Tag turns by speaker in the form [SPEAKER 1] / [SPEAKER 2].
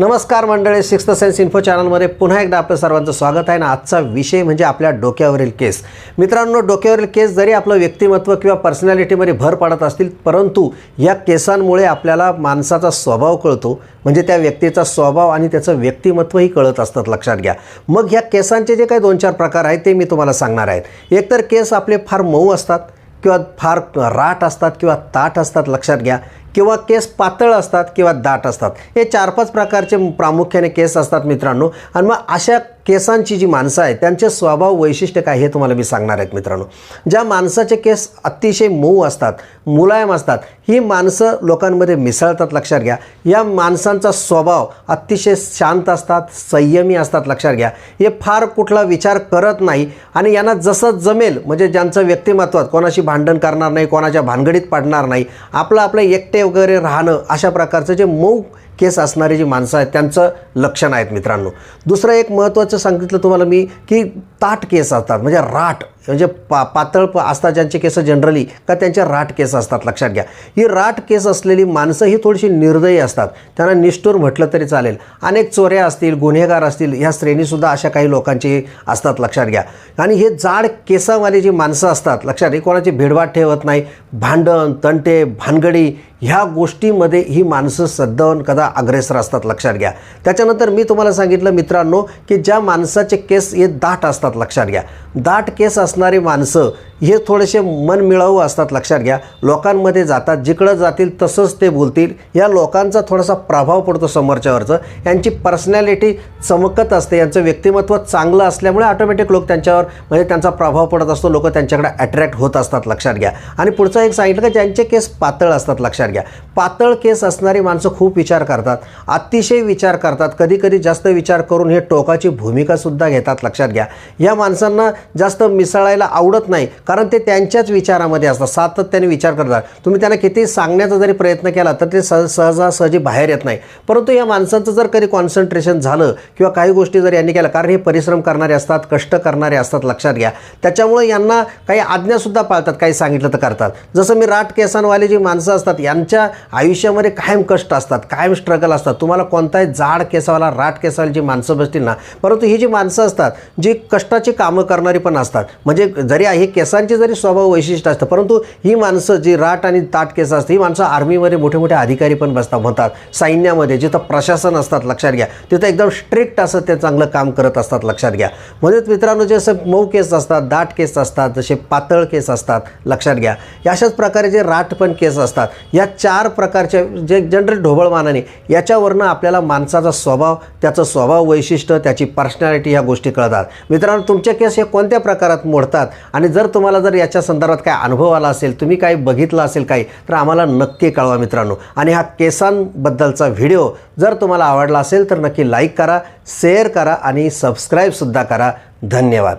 [SPEAKER 1] नमस्कार मंडळी sixth sense info चॅनलमध्ये पुन्हा एकदा आपलं सर्वांचं स्वागत आहे ना आजचा विषय म्हणजे आपल्या डोक्यावरील केस. मित्रांनो डोक्यावरील केस जरी आपलं व्यक्तिमत्व किंवा पर्सनॅलिटीमध्ये भर पडत असतील परंतु या केसांमुळे आपल्याला माणसाचा स्वभाव कळतो. म्हणजे त्या व्यक्तीचा स्वभाव आणि त्याचं व्यक्तिमत्वही कळत असतात लक्षात घ्या. मग ह्या केसांचे जे काही दोन चार प्रकार आहेत ते मी तुम्हाला सांगणार आहेत एकतर केस आपले फार मऊ असतात किंवा फार राट असतात किंवा ताट असतात लक्षात घ्या. किंवा केस पातळ असतात किंवा दाट असतात. हे चार पाच प्रकारचे प्रामुख्याने केस असतात मित्रांनो. आणि मग अशा केसांची जी माणसं आहेत त्यांचे स्वभाव वैशिष्ट्य काय हे तुम्हाला मी सांगणार आहेत मित्रांनो. ज्या माणसाचे केस अतिशय मऊ असतात मुलायम असतात ही माणसं लोकांमध्ये मिसळतात लक्षात घ्या. या माणसांचा स्वभाव अतिशय शांत असतात संयमी असतात लक्षात घ्या. हे फार कुठला विचार करत नाही आणि यांना जसं जमेल म्हणजे ज्यांचं व्यक्तिमत्वात कोणाशी भांडण करणार नाही कोणाच्या भानगडीत पडणार नाही आपलं आपलं एकटे वगैरे राहणं अशा प्रकारचं जे मऊ केस असणारी जी माणसं आहेत त्यांचं लक्षण आहेत मित्रांनो. दुसरं एक महत्त्वाचं सांगितलं तुम्हाला मी की ताट केस असतात म्हणजे राट म्हणजे पा पातळ प असतात ज्यांचे केस जनरली का त्यांच्या राट केस असतात लक्षात घ्या. ही राट केस असलेली माणसं ही थोडीशी निर्दयी असतात त्यांना निष्ठूर म्हटलं तरी चालेल. अनेक चोऱ्या असतील गुन्हेगार असतील ह्या श्रेणीसुद्धा अशा काही लोकांची असतात लक्षात घ्या. आणि हे जाड केसावाली जी माणसं असतात लक्षात हे कोणाची भेडवाट ठेवत नाही भांडण तंटे भानगडी ह्या गोष्टीमध्ये ही माणसं सद्दन कदा अग्रेसर असतात लक्षात घ्या. त्याच्यानंतर मी तुम्हाला सांगितलं मित्रांनो की ज्या माणसाचे केस हे दाट असतात लक्षात घ्या. दाट केस असणारी माणसं हे थोडेसे मनमिळावू असतात लक्षात घ्या. लोकांमध्ये जातात जिकडं जातील तसंच ते बोलतील. या लोकांचा थोडासा प्रभाव पडतो समोरच्यावरचं. यांची पर्सनॅलिटी चमकत असते यांचं व्यक्तिमत्व चांगलं असल्यामुळे ऑटोमॅटिक लोक त्यांच्यावर म्हणजे त्यांचा प्रभाव पडत असतो लोक त्यांच्याकडे अट्रॅक्ट होत असतात लक्षात घ्या. आणि पुढचं एक सांगितलं का ज्यांचे केस पातळ असतात लक्षात घ्या. पातळ केस असणारी माणसं खूप विचार करतात. करतात. अतिशय विचार करतात. कधी कधी जास्त विचार करून हे टोकाची भूमिकासुद्धा घेतात. लक्षात घ्या. या माणसांना जास्त मिसळायला आवडत नाही कारण ते त्यांच्याच विचारामध्ये असतात. सातत्याने विचार करतात. तुम्ही त्यांना किती सांगण्याचा जरी प्रयत्न केला तर ते सहज सहजासहजी बाहेर येत नाही. परंतु या माणसांचं जर कधी कॉन्सन्ट्रेशन झालं किंवा काही गोष्टी जर यांनी केल्या कारण हे परिश्रम करणारे असतात कष्ट करणारे असतात लक्षात घ्या. त्याच्यामुळे यांना काही आज्ञासुद्धा पाळतात काही सांगितलं तर करतात. जसं मी राट केसानवाले जी माणसं असतात यांच्या आयुष्यामध्ये कायम कष्ट असतात कायम स्ट्रगल असतात. तुम्हाला कोणताही जाड केसावाला राट केसावाला जी माणसं बसतील ना परंतु ही जी माणसं असतात जी कष्टाची कामं करणारी पण असतात. म्हणजे जरी हे केसांची जरी स्वभाव वैशिष्ट्य असतं परंतु ही माणसं जी राट आणि ताट केस असतात ही माणसं आर्मीमध्ये मोठे मोठे अधिकारी पण बसतात म्हणतात. सैन्यामध्ये जिथं प्रशासन असतात लक्षात घ्या. तिथं एकदम स्ट्रिक्ट असं ते चांगलं काम करत असतात लक्षात घ्या. म्हणजेच मित्रांनो जे असं मऊ केस असतात दाट केस असतात जसे पातळ केस असतात लक्षात घ्या. अशाच प्रकारे जे राट पण केस असतात या चार प्रकारच्या जे जनरल ढोबळमानाने याच्यावरनं आपल्याला माणसाचा स्वभाव त्याचं स्वभाव वैशिष्ट्य त्याची पर्सनॅलिटी ह्या गोष्टी कळतात. मित्रांनो तुमचे केस हे कोणत्या प्रकारात मोडतात? आणि जर तुम्हाला जर याच्या संदर्भात काय अनुभव आला असेल तुम्ही काही बघितलं असेल काही तर आम्हाला नक्की कळवा मित्रांनो. आणि हा केसांबद्दलचा व्हिडिओ जर तुम्हाला आवडला असेल तर नक्की लाईक करा शेअर करा आणि सबस्क्राईबसुद्धा करा. धन्यवाद.